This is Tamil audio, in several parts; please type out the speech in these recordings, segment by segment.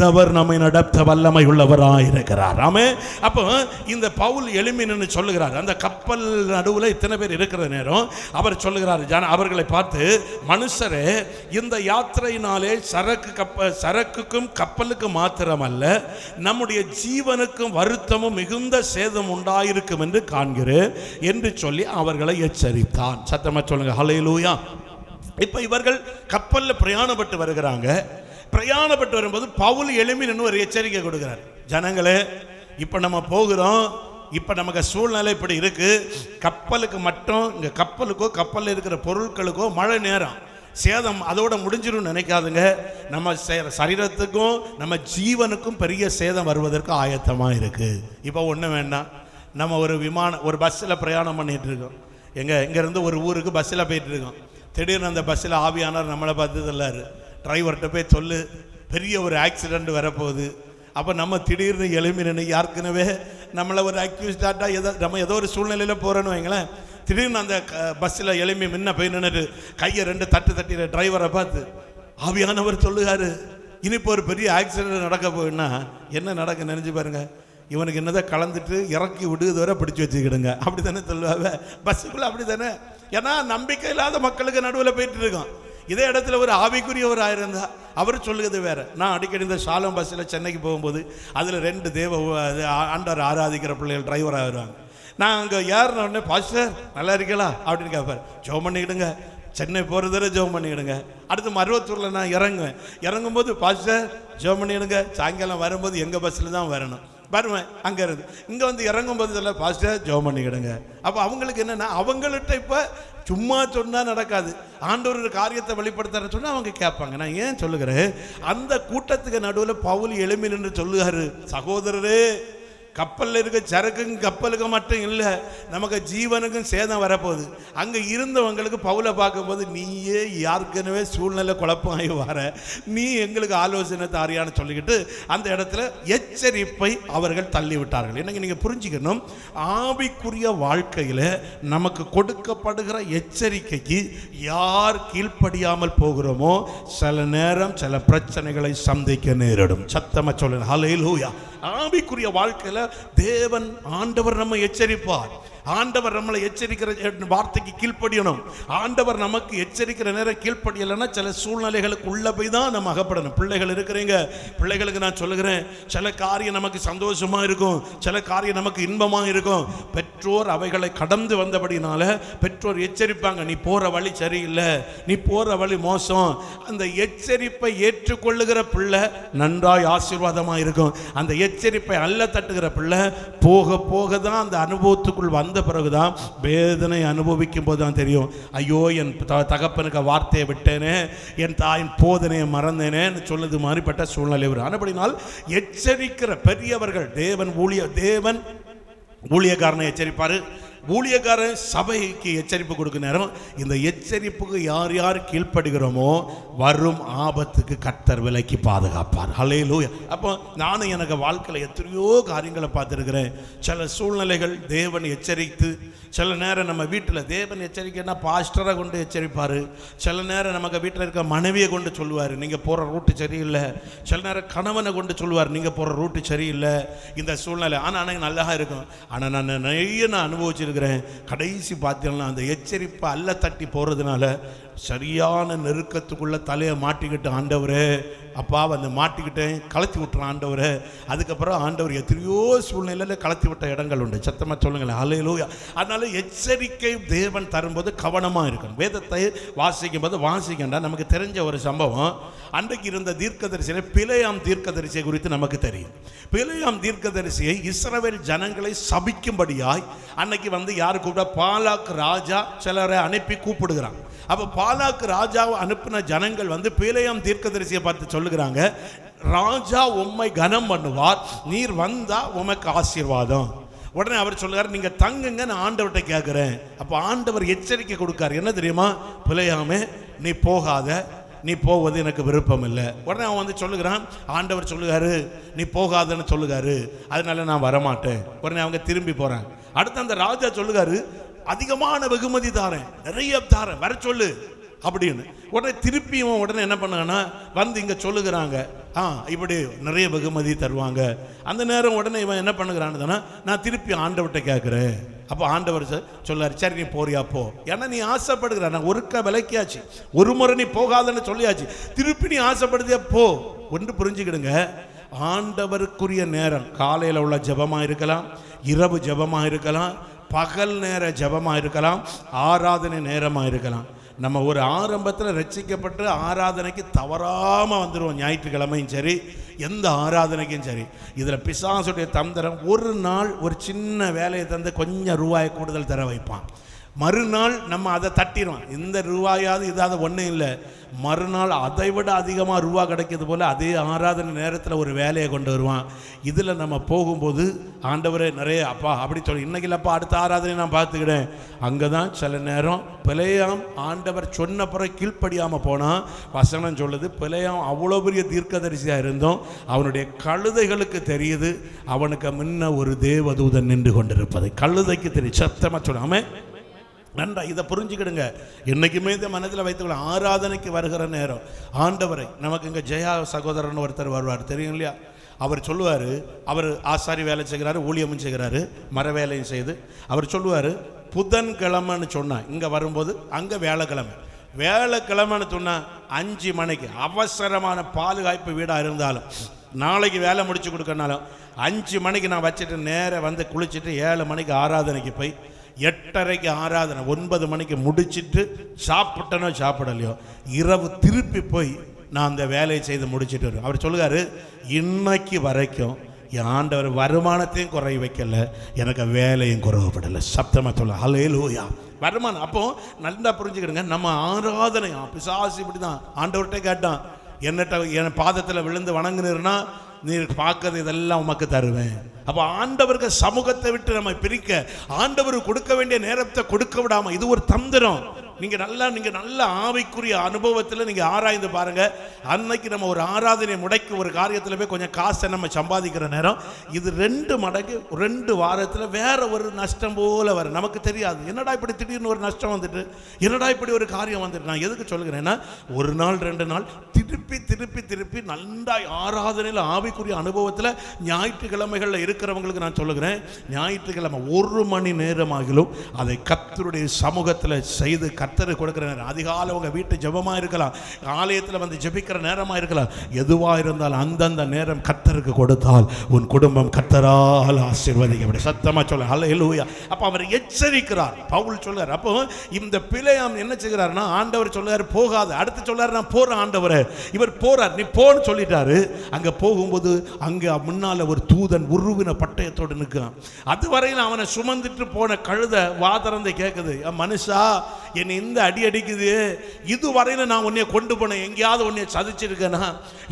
ஆண்டவர் நம்மை நடத்த வல்லமை உள்ளவராய் இருக்கிறார் ஆமே. அப்போ இந்த பவுல் எளிமின்னு சொல்லுகிறார். அந்த கப்பல் நடுவில் இத்தனை பேர் இருக்கிற நேரம் அவர் சொல்லுகிறார் ஜன அவர்களை பார்த்து மனுஷரே இந்த யாத்திரையினாலே சரக்கு கப்ப சரக்குக்கும் கப்பலுக்கும் மாத்திரமல்ல நம்முடைய ஜீவனுக்கும் வருத்தமும் மிகுந்த சேதம் உண்டாயிருக்கும் என்று காண்கிறேன் என்று சொல்லி அவர்களை எச்சரித்தான். சத்தமா சொல்லுங்க. ஹலையிலூயா இப்போ இவர்கள் கப்பலில் பிரயாணப்பட்டு வருகிறாங்க. பிரயாணப்பட்டு வரும்போது பவுல் எளிமின்னு ஒரு எச்சரிக்கை கொடுக்கிறார். ஜனங்களே இப்போ நம்ம போகிறோம். இப்போ நமக்கு சூழ்நிலை இப்படி இருக்குது கப்பலுக்கு மட்டும் இங்கே கப்பலுக்கோ கப்பலில் இருக்கிற பொருட்களுக்கோ மழை நேரம். சேதம் அதோட முடிஞ்சிடும் நினைக்காதுங்க. நம்ம சரீரத்துக்கும் நம்ம ஜீவனுக்கும் பெரிய சேதம் வருவதற்கு ஆயத்தமாக இருக்குது இப்போ ஒன்றும் வேண்டாம். நம்ம ஒரு விமானம் ஒரு பஸ்ஸில் பிரயாணம் பண்ணிகிட்டு இருக்கோம். எங்கே இங்கேருந்து ஒரு ஊருக்கு பஸ்ஸில் போயிட்டுருக்கோம் திடீர்னு அந்த பஸ்ஸில் ஆவியானவர் நம்மளை பார்த்து சொல்லாரு டிரைவர்கிட்ட போய் சொல்லு பெரிய ஒரு ஆக்சிடெண்ட் வரப்போகுது. அப்போ நம்ம திடீர்னு எழுமி நின்று யாருக்குனவே நம்மளை ஒரு அக்யூஸ்டாட்டாக ஏதோ நம்ம ஏதோ ஒரு சூழ்நிலையில் போகிறோன்னு வைங்களேன் திடீர்னு அந்த பஸ்ஸில் எழுமி முன்ன போய் நின்றுட்டு கையை ரெண்டு தட்டு தட்டிற டிரைவரை பார்த்து ஆவியானவர் சொல்லுகாரு இனி இப்போ ஒரு பெரிய ஆக்சிடென்ட் நடக்க போகுன்னா என்ன நடக்க நினைச்சு பாருங்க. இவனுக்கு என்னதான் கலந்துட்டு இறக்கி விடுது வரை பிடிச்சி வச்சுக்கிடுங்க. அப்படி தானே சொல்லுவாங்க பஸ்ஸுக்குள்ளே அப்படி தானே ஏன்னா நம்பிக்கை இல்லாத மக்களுக்கு நடுவில் போயிட்டு இருக்கோம். இதே இடத்துல ஒரு ஆவிக்குரியவராக இருந்தால் அவர் சொல்லுகிறது வேற. நான் அடிக்கடி இந்த சாலம் பஸ்ஸில் சென்னைக்கு போகும்போது அதில் ரெண்டு தேவ அது ஆண்டவர் ஆராதிக்கிற பிள்ளைகள் டிரைவராக வருவாங்க நான் அங்கே ஏறின உடனே பாஸ்டர் நல்லா இருக்கலாம் அப்படின்னு கேட்பார் ஜோம் பண்ணிக்கிடுங்க. சென்னை போகிறதில் ஜோம் பண்ணிக்கிடுங்க. அடுத்து மருவத்தூரில் நான் இறங்குவேன். இறங்கும்போது பாஸ்டர் ஜோம் பண்ணிக்கிடுங்க. சாயங்காலம் வரும்போது எங்கள் பஸ்ஸில் தான் வரணும். வருவேன் அங்கே இருந்து. இங்கே வந்து இறங்கும்போது இதெல்லாம் பாஸ்டர் ஜோம் பண்ணிக்கிடுங்க. அப்போ அவங்களுக்கு என்னென்னா அவங்கள்ட்ட இப்போ சும்மா சொன்னால் நடக்காது. ஆண்டவர் ஒரு காரியத்தை வெளிப்படுத்துறேன்னு சொன்னால் அவங்க கேட்பாங்க. நான் ஏன் சொல்லுகிறேன்? அந்த கூட்டத்துக்கு நடுவில் பவுல் எளிமையில் என்று சொல்லுகாரு சகோதரரே கப்பலில் இருக்க சரக்குங்க கப்பலுக்கு மட்டும் இல்லை நமக்கு ஜீவனுக்கும் சேதம் வரப்போகுது. அங்கே இருந்தவங்களுக்கு பவுலை பார்க்கும்போது நீயே யாருக்குனவே சூழ்நிலை குழப்பமாகி வர. நீ எங்களுக்கு ஆலோசனை தாரியான்னு சொல்லிக்கிட்டு அந்த இடத்துல எச்சரிப்பை அவர்கள் தள்ளி விட்டார்கள் என்னங்க நீங்கள் புரிஞ்சுக்கணும்? ஆவிக்குரிய வாழ்க்கையில் நமக்கு கொடுக்கப்படுகிற எச்சரிக்கைக்கு யார் கீழ்ப்படியாமல் போகிறோமோ சில நேரம் சில பிரச்சனைகளை சந்திக்க நேரிடும். சத்தமாக சொல்லுங்கள் ஹலே லூயா ஆவிக்குரிய வாழ்க்கையில தேவன் ஆண்டவர் நம்ம எச்சரிப்பார். ஆண்டவர் நம்மளை எச்சரிக்கிற வார்த்தைக்கு கீழ்ப்படியணும். ஆண்டவர் நமக்கு எச்சரிக்கிற நேரம் கீழ்ப்படியலைன்னா சில சூழ்நிலைகளுக்கு உள்ள போய் தான் நம்ம அகப்படணும். பிள்ளைகள் இருக்கிறீங்க பிள்ளைகளுக்கு நான் சொல்லுகிறேன் சில காரியம் நமக்கு சந்தோஷமாக இருக்கும் சில காரியம் நமக்கு இன்பமாக இருக்கும். பெற்றோர் அவைகளை கடந்து வந்தபடினால பெற்றோர் எச்சரிப்பாங்க நீ போகிற வழி சரியில்லை நீ போகிற வழி மோசம். அந்த எச்சரிப்பை ஏற்றுக்கொள்ளுகிற பிள்ளை நன்றாய் ஆசீர்வாதமாக இருக்கும். அந்த எச்சரிப்பை அல்ல தட்டுகிற பிள்ளை போக போக தான் அந்த அனுபவத்துக்குள் வந்து பிறகுதான் வேதனை அனுபவிக்கும் போது தான் தெரியும். ஐயோ என் த- தகப்பனுக்கு வார்த்தையை விட்டேனே என் தாயின் போதனையை மறந்தேனேன்னு சொல்லுது மாதிரிப்பட்ட சூழ்நிலை வரும் ஆனபடினால் எச்சரிக்கிற பெரியவர்கள் தேவன் ஊழிய தேவன் ஊழியக்காரனை எச்சரிப்பாரு. ஊழியக்காரன் சபைக்கு எச்சரிப்பு கொடுக்க நேரம் இந்த எச்சரிப்புக்கு யார் யார் கீழ்ப்படுகிறோமோ வரும் ஆபத்துக்கு கத்தர் விலைக்கு பாதுகாப்பார். ஹலே அப்போ நானும் எனக்கு வாழ்க்கையில் எத்தனையோ காரியங்களை பார்த்துருக்கிறேன். சில சூழ்நிலைகள் தேவன் எச்சரித்து சில நேரம் நம்ம வீட்டில் தேவன் எச்சரிக்கைன்னா பாஸ்டரை கொண்டு எச்சரிப்பார். சில நேரம் நமக்கு வீட்டில் இருக்க மனைவியை கொண்டு சொல்லுவார் நீங்கள் போகிற ரூட்டு சரியில்லை. சில நேரம் கணவனை கொண்டு சொல்லுவார் நீங்கள் போகிற ரூட்டு சரியில்லை. இந்த சூழ்நிலை ஆனால் எனக்கு நல்லா இருக்கும். ஆனால் நான் நிறைய நான் சொல்லியிருக்கிறேன் கடைசி பாத்திரம்லாம் அந்த எச்சரிப்பை அல்ல தட்டி போகிறதுனால சரியான நெருக்கத்துக்குள்ளே தலையை மாட்டிக்கிட்ட ஆண்டவர் அப்பா வந்து மாட்டிக்கிட்டேன் கலத்தி விட்டுற ஆண்டவர். அதுக்கப்புறம் ஆண்டவர் எத்தனையோ சூழ்நிலையில் கலத்தி விட்ட இடங்கள் உண்டு. சத்தமாக சொல்லுங்களேன். அலையிலோ அதனால எச்சரிக்கை தேவன் தரும்போது கவனமாக இருக்கணும். வேதத்தை வாசிக்கும் போது வாசிக்கண்டா நமக்கு தெரிஞ்ச ஒரு சம்பவம். அன்றைக்கு இருந்த தீர்க்கதரிசியில் பிழையாம் தீர்க்கதரிசியை குறித்து நமக்கு தெரியும். பிழையாம் தீர்க்கதரிசியை இஸ்ரவேல் ஜனங்களை சபிக்கும்படியாய் அன்னைக்கு வந்து யார் கூப்பிட்டா? பாலாக் ராஜா சிலரை அனுப்பி கூப்பிடுகிறான். அப்போ பாலாக்கு ராஜாவை அனுப்பின ஜனங்கள் வந்து பீலையாம் தீர்க்கதரிசியை பார்த்து சொல்லுகிறாங்க ராஜா உம்மை கனம் பண்ணுவார் நீர் வந்தா உமக்கு ஆசீர்வாதம். உடனே அவர் சொல்லுறாரு நீங்க தங்குங்க நான் ஆண்டவர்கிட்ட கேட்குறேன். அப்போ ஆண்டவர் எச்சரிக்கை கொடுக்காரு என்ன தெரியுமா? பிழையாமே நீ போகாத நீ போவது எனக்கு விருப்பம் இல்லை உடனே அவன் வந்து சொல்லுகிறான் ஆண்டவர் சொல்லுகாரு நீ போகாதன்னு சொல்லுகாரு அதனால நான் வரமாட்டேன். உடனே அவங்க திரும்பி போகிறேன் அடுத்து அந்த ராஜா சொல்லுகாரு அதிகமான வெகுமதி தாரேன் நிறைய தாரேன் வர சொல்லு. அப்படின்னு. உடனே திருப்பியும் உடனே என்ன பண்ணாங்கன்னா வந்து இங்கே சொல்லுகிறாங்க. ஆ இப்படி நிறைய வெகுமதி தருவாங்க. அந்த நேரம் உடனே இவன் என்ன பண்ணுகிறான்னு நான் திருப்பி ஆண்டவர்கிட்ட கேட்குறேன். அப்போ ஆண்டவர் சொல்லார் சொல்லாரு சரி நீ போறியா போ. ஏன்னா நீ ஆசைப்படுகிற நான் ஒருக்க விலைக்கியாச்சு. ஒரு முறை நீ போகாதன்னு சொல்லியாச்சு. திருப்பி நீ ஆசைப்படுதியா போ. ஒன்று புரிஞ்சுக்கிடுங்க. ஆண்டவருக்குரிய நேரம் காலையில் உள்ள ஜெபமாக இருக்கலாம் இரவு ஜெபமாக இருக்கலாம் பகல் நேர ஜெபமாக இருக்கலாம் ஆராதனை நேரமாக இருக்கலாம். நம்ம ஒரு ஆரம்பத்தில் ரட்சிக்கப்பட்டு ஆராதனைக்கு தவறாமல் வந்துடுவோம் ஞாயிற்றுக்கிழமையும் சரி எந்த ஆராதனைக்கும் சரி. இதில் பிசாசுடைய தந்திரம் ஒரு நாள் ஒரு சின்ன வேலையை தந்து கொஞ்சம் ரூபாயை கூடுதல் தர வைப்பான். மறுநாள் நம்ம அதை தட்டிடுவோம். இந்த ரூபாயாவது இதாவது ஒன்றும் இல்லை. மறுநாள் அதை விட அதிகமாக ரூபா கிடைக்கிறது போல் அதே ஆராதனை நேரத்தில் ஒரு வேலையை கொண்டு வருவான். இதில் நம்ம போகும்போது ஆண்டவரே நிறைய அப்பா அப்படி சொல்லி இன்னைக்கு இல்லைப்பா அடுத்த ஆராதனை நான் பார்த்துக்கிட்டேன் அங்கே தான் சில நேரம் பிழையாம் ஆண்டவர் சொன்ன பிறகு கீழ்ப்படியாமல் போனால் வசனம் சொல்லுது பிழையாம் அவ்வளோ பெரிய தீர்க்கதரிசியாக இருந்தோம். அவனுடைய கழுதைகளுக்கு தெரியுது அவனுக்கு முன்ன ஒரு தேவதூதன் நின்று கொண்டிருப்பது. கழுதைக்கு தெரியும் சத்தமாக சொல்லாமல் நன்றா இதை புரிஞ்சுக்கிடுங்க. என்றைக்குமே இதை மனதில் வைத்துக்கொள்ள ஆராதனைக்கு வருகிற நேரம். ஆண்டவரை நமக்கு இங்கே ஜெயா சகோதரன் ஒருத்தர் வருவார் தெரியும் இல்லையா? அவர் சொல்லுவார் அவர் ஆசாரி வேலை செய்கிறாரு ஊழியமும் செய்கிறாரு மர வேலையும் செய்து. அவர் சொல்லுவார் புதன்கிழமைன்னு சொன்னால் இங்கே வரும்போது அங்கே வேலைக்கிழமை. வேலைக்கிழமைன்னு சொன்னால் அஞ்சு மணிக்கு. அவசரமான பாதுகாப்பு வீடாக இருந்தாலும் நாளைக்கு வேலை முடிச்சு கொடுக்கனாலும் அஞ்சு மணிக்கு நான் வச்சுட்டு நேராக வந்து குளிச்சுட்டு ஏழு மணிக்கு ஆராதனைக்கு போய் எட்டரைக்கு ஆராதனை ஒன்பது மணிக்கு முடிச்சிட்டு சாப்பிட்டனோ சாப்பிடலையோ இரவு திருப்பி போய் நான் அந்த வேலையை செய்து முடிச்சிட்டு வருவேன். அவர் சொல்லுகாரு இன்னைக்கு வரைக்கும் என் ஆண்டவர் வருமானத்தையும் குறை வைக்கல எனக்கு வேலையும் குறைவுபடலை சப்தமாக சொல்ல ஹலே லூயா வருமானம் அப்போ நல்லா புரிஞ்சுக்கிடுங்க நம்ம ஆராதனை பிசாசு இப்படி தான் ஆண்டவர்கிட்ட கேட்டான் என்னட்ட என் பாதத்தில் விழுந்து வணங்குனீர்னா நீர் பார்க்கறது இதெல்லாம் உமக்கு தருவேன். அப்போ ஆண்டவருக்கு சமூகத்தை விட்டு நம்ம பிரிக்க ஆண்டவருக்கு கொடுக்க வேண்டிய நேரத்தை கொடுக்க விடாம இது ஒரு தந்திரம். நீங்க நல்லா நீங்க நல்ல ஆவிக்குரிய அனுபவத்தில் நீங்க ஆராய்ந்து பாருங்க. அன்னைக்கு நம்ம ஒரு ஆராதனை முடக்கி ஒரு காரியத்தில் போய் கொஞ்சம் காசை நம்ம சம்பாதிக்கிற நேரம். இது ரெண்டு மடங்கு ரெண்டு வாரத்தில் வேற ஒரு நஷ்டம் போல வரும். நமக்கு தெரியாது. என்னடா இப்படி திடீர்னு ஒரு நஷ்டம் வந்துட்டு? என்னடா இப்படி ஒரு காரியம் வந்துட்டு? நான் எதுக்கு சொல்லுகிறேன்னா ஒரு நாள் ரெண்டு நாள் திருப்பி திருப்பி திருப்பி நல்லா ஆராதனையில் ஆவிக்குரிய அனுபவத்தில் ஞாயிற்றுக்கிழமைகளில் இருக்கிறவங்களுக்கு நான் சொல்லுகிறேன் ஞாயிற்றுக்கிழமை ஒரு மணி நேரமாகிலும் அதை கத்தருடைய சமூகத்தில் செய்து கர்த்தர் கொடுக்குற நேரம் அதிகாலை உங்கள் வீட்டு ஜபமாக இருக்கலாம். ஆலயத்தில் வந்து ஜெபிக்கிற நேரமாக இருக்கலாம். எதுவாக இருந்தாலும் அந்தந்த நேரம் கர்த்தருக்கு கொடுத்தால் உன் குடும்பம் கர்த்தரால் ஆசீர்வதிக்கப்படும். சத்தமாக சொல்ல. அல்ல எழுவையா அப்போ அவர் எச்சரிக்கிறார். பவுல் சொல்றார். அப்போ இந்த பிழையாம் என்ன செய்கிறாருன்னா ஆண்டவர் சொல்றாரு போகாத. அடுத்து சொல்றாரு நான் போகிறேன் ஆண்டவர். இவர் போகிறார் நீ போன்னு சொல்லிட்டாரு. அங்க போகும்போது அங்க முன்னால ஒரு தூதன் உருவின பட்டயத்தோடு நிற்கான் அது வரையில் அவனை சுமந்துட்டு போன கழுத வாதரந்தை கேட்குது மனுஷா என்னை இந்த அடி அடிக்குது. இதுவரையில நான் உன்னைய கொண்டு போனேன். எங்கேயாவது உன்னைய சதிச்சிருக்கேனா?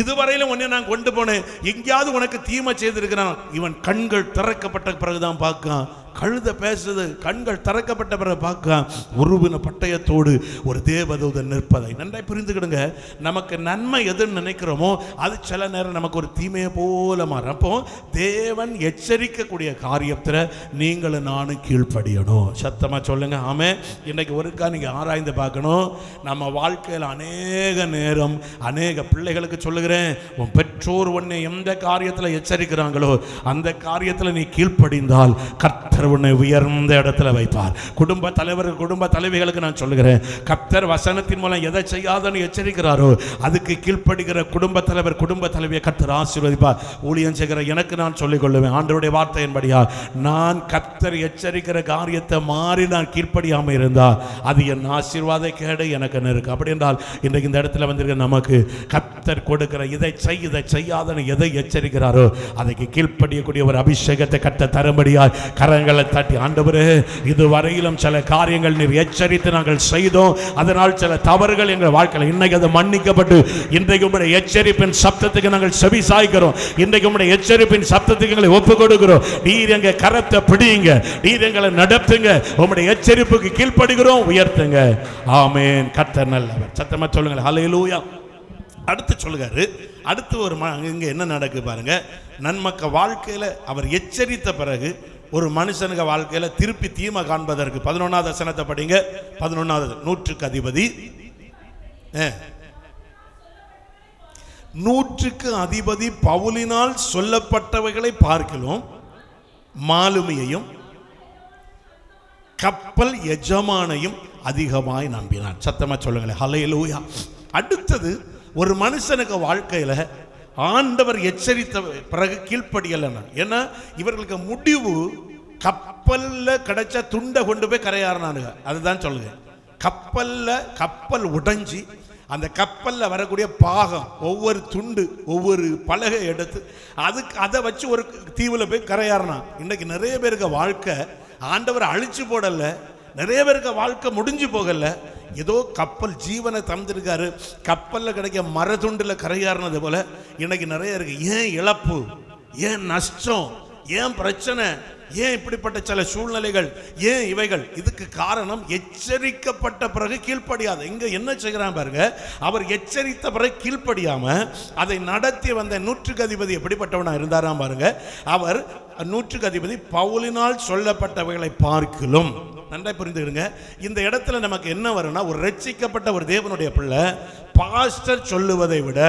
இதுவரையிலும் உன்னை நான் கொண்டு போனேன். எங்கேயாவது உனக்கு தீமை செய்திருக்கிறான். இவன் கண்கள் திறக்கப்பட்ட பிறகுதான் பார்க்கான். கழுத பேசுறது கண்கள் திறக்கப்பட்ட பிறகு பார்க்க உருவின பட்டயத்தோடு ஒரு தேவதூதன் நிற்பதை. நன்றாய் புரிந்துக்கிடுங்க. நமக்கு நன்மை எதுன்னு நினைக்கிறோமோ அது சில நேரம் நமக்கு ஒரு தீமையை போல மாறும். அப்போ தேவன் எச்சரிக்கக்கூடிய காரியத்தில் நீங்களும் நானும் கீழ்ப்படியணும். சத்தமாக சொல்லுங்க ஆமே இன்னைக்கு ஒருக்கா நீங்கள் ஆராய்ந்து பார்க்கணும். நம்ம வாழ்க்கையில் அநேக நேரம் அநேக பிள்ளைகளுக்கு சொல்லுகிறேன் உன் பெற்றோர் உன்னை எந்த காரியத்தில் எச்சரிக்கிறாங்களோ அந்த காரியத்தில் நீ கீழ்ப்படிந்தால் கர்த்தர் உன்னை உயர்ந்த இடத்துல வைப்பார். குடும்ப தலைவர் குடும்ப தலைவிகளுக்கு நான் சொல்லுகிறேன் கர்த்தர் வசனத்தின் மூலம் எதை செய்யாதன்னு எச்சரிக்கிறாரோ அதுக்கு கீழ்ப்படுகிற குடும்ப தலைவர் குடும்ப தலைவியை கர்த்தர் ஆசீர்வதிப்பார். ஊழியம் செய்கிற எனக்கு நான் சொல்லிக் கொள்ளுவேன் ஆண்டருடைய வார்த்தையின்படியா நான் கர்த்தர் எச்சரிக்கிற காரியத்தை மாறி நான் கீழ்ப்படியாமல் இருந்தால் அது என் ஆசீர்வாத கேடு எனக்கு இருக்கு? அப்படி என்றால் இன்றைக்கு இந்த இடத்துல வந்திருக்க நமக்கு கர்த்தர் கொடுக்கிற இதை செய் இதை செய்யாதன்னு எதை எச்சரிக்கிறாரோ அதுக்கு கீழ்ப்படியக்கூடிய ஒரு அபிஷேகத்தை கத்த தரும்படியாய் கரங்களை தட்டி ஆண்டவர் இதுவரையிலும் சில காரியங்கள் நீர் எச்சரித்து நாங்கள் செய்தோம். அதனால் சில தவறுகள் எங்கள் வாழ்க்கையில் இன்னைக்கு அது மன்னிக்கப்பட்டு இன்றைக்கு உங்களுடைய எச்சரிப்பின் சப்தத்துக்கு நாங்கள் செவி சாய்க்கிறோம். இன்றைக்கு உங்களுடைய எச்சரிப்பின் சப்தத்துக்கு எங்களை ஒப்பு கொடுக்கிறோம். நீர் எங்க கரத்தை பிடிங்க நீர் எங்களை நடத்துங்க. உங்களுடைய எச்சரிப்புக்கு கீழ்ப்படுகிறோம் உயர்த்துங்க. ஆமேன். கத்தர் நல்லவர். சத்தமா சொல்லுங்கள். ஹலையிலூயா அடுத்து சொல்லுகாரு அடுத்து ஒரு ம இங்கே என்ன நடக்கு பாருங்க. நன்மக்க வாழ்க்கையில் அவர் எச்சரித்த பிறகு ஒரு மனுஷனுக்கு வாழ்க்கையில் திருப்பி தீமை காண்பதற்கு பதினொன்றாவது வசனத்தை படிங்க. பதினொன்றாவது நூற்றுக்கு அதிபதி. நூற்றுக்கு அதிபதி பவுலினால் சொல்லப்பட்டவைகளை பார்க்கலாம் மாலுமியையும் கப்பல் எஜமானையும் அதிகமாய் நம்பினான். சத்தமா சொல்லுங்களேன். ஹலையிலூயா அடுத்தது ஒரு மனுஷனுக்கு வாழ்க்கையில் ஆண்டவர் எச்சரித்த பிறகு கீழ்ப்படியலைன்னா ஏன்னா இவர்களுக்கு முடிவு கப்பலில் கிடைச்ச துண்டை கொண்டு போய் கரையாறினானுங்க. அதுதான் சொல்லுங்க. கப்பலில் கப்பல் உடைஞ்சி அந்த கப்பலில் வரக்கூடிய பாகம் ஒவ்வொரு துண்டு ஒவ்வொரு பலகை எடுத்து அதுக்கு அதை வச்சு ஒரு தீவில் போய் கரையாறினான். இன்னைக்கு நிறைய பேருக்கு வாழ்க்கை ஆண்டவர் அழிச்சு போடலை நிறைய பேருக்கு வாழ்க்கை முடிஞ்சு போகல ஏதோ கப்பல் ஜீவனை தந்திருக்காரு. கப்பலில் கிடைக்க மரதுண்டில் கரையாறினது போல இன்னைக்கு நிறைய இருக்கு. ஏன் இழப்பு? ஏன் நஷ்டம்? ஏன் பிரச்சனை? ஏன் இப்படிப்பட்ட சில சூழ்நிலைகள்? ஏன் இவைகள்? இதுக்கு காரணம் எச்சரிக்கப்பட்ட பிறகு கீழ்ப்படியாத. இங்க என்ன செய்கிறான் பாருங்க. அவர் எச்சரித்த பிறகு கீழ்ப்படியாம அதை நடத்தி வந்த நூற்றுக்கு அதிபதி எப்படிப்பட்டவனா இருந்தாராம் பாருங்க. அவர் நூற்றுக்கு அதிபதி பவுலினால் சொல்லப்பட்டவைகளை பார்க்கலும். நன்றாக புரிந்துக்கிடுங்க இந்த இடத்துல நமக்கு என்ன வரும்னா ஒரு ரட்சிக்கப்பட்ட ஒரு தேவனுடைய பிள்ளை பாஸ்டர் சொல்லுவதை விட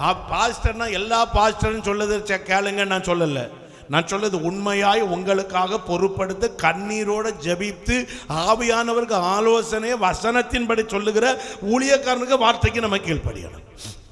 ஆ, பாஸ்டர்னா எல்லா பாஸ்டர்னு சொல்லுது கேளுங்க நான் சொல்லலை. நான் சொல்றது உண்மையாய் உங்களுக்காக பொறுப்படுத்த கண்ணீரோட ஜெபித்து ஆவியானவருக்கு ஆலோசனை வசனத்தின்படி சொல்லுகிற ஊழியக்காரனுக்கு வார்த்தைக்கு நம்ம கீழ்ப்படியணும்.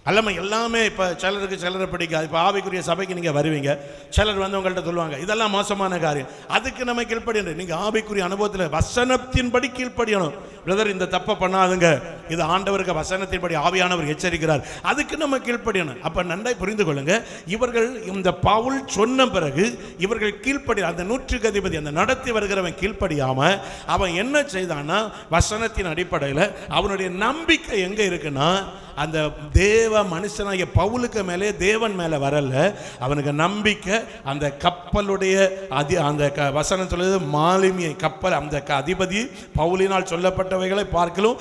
அல்லாம எல்லாமே இப்போ சிலருக்கு சிலரை பிடிக்காது. இப்போ ஆவிக்குரிய சபைக்கு நீங்கள் வருவீங்க. சிலர் வந்து உங்கள்கிட்ட சொல்லுவாங்க இதெல்லாம் மோசமான காரியம். அதுக்கு நம்ம கீழ்ப்படியணும். நீங்கள் ஆவிக்குரிய அனுபவத்தில் வசனத்தின்படி கீழ்ப்படியணும். பிரதர் இந்த தப்பை பண்ணாதுங்க. இது ஆண்டவருக்கு வசனத்தின்படி ஆவியானவர் எச்சரிக்கிறார். அதுக்கு நம்ம கீழ்ப்படியணும். அப்போ நன்றாய் புரிந்து கொள்ளுங்க. இவர்கள் இந்த பவுல் சொன்ன பிறகு இவர்கள் கீழ்ப்படி அந்த நூற்றுக்கு அதிபதி அந்த நடத்தி வருகிறவன் கீழ்ப்படியாம அவன் என்ன செய்தான்னா வசனத்தின் அடிப்படையில் அவனுடைய நம்பிக்கை எங்க இருக்குன்னா அந்த தேவ மனுஷனாகிய பவுலுக்கு மேலே தேவன் மேலே வரல. அவனுக்கு நம்பிக்கை அந்த கப்பலுடைய அதி அந்த க வசனம் சொல்லுது மாலுமியை கப்பல் அந்த அதிபதி பவுலினால் சொல்லப்பட்டவைகளை பார்க்கலும்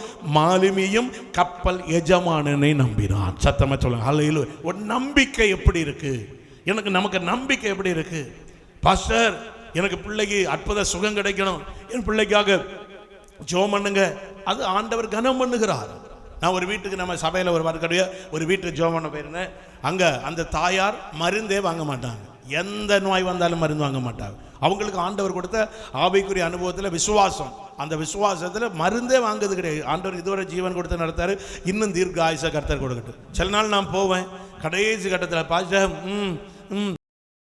மாலுமியும் கப்பல் எஜமானனை நம்பினான். சத்தமாக சொல்லுங்க. அல்ல ஒரு நம்பிக்கை எப்படி இருக்கு? எனக்கு நமக்கு நம்பிக்கை எப்படி இருக்கு? பாஸ்டர் எனக்கு பிள்ளைக்கு அற்புத சுகம் கிடைக்கணும். என் பிள்ளைக்காக ஜோம் பண்ணுங்க. அது ஆண்டவர் கனம் பண்ணுகிறார். நான் ஒரு வீட்டுக்கு நம்ம சபையில் ஒரு வரக்கூடிய ஒரு வீட்டுக்கு ஜோம் பண்ண போயிருந்தேன். அங்கே அந்த தாயார் மருந்தே வாங்க மாட்டாங்க. எந்த நோய் வந்தாலும் மருந்து வாங்க மாட்டாங்க. அவங்களுக்கு ஆண்டவர் கொடுத்த ஆவிக்குரிய அனுபவத்தில் விசுவாசம். அந்த விசுவாசத்தில் மருந்தே வாங்குறது கிடையாது. ஆண்டவர் இதுவரை ஜீவன் கொடுத்து நடத்தாரு. இன்னும் தீர்க்க ஆயுச கர்த்தர் கொடுக்கட்டும். சில நாள் நான் போவேன். கடைசி கட்டத்தில் பாஸ்டர் ம் ம்.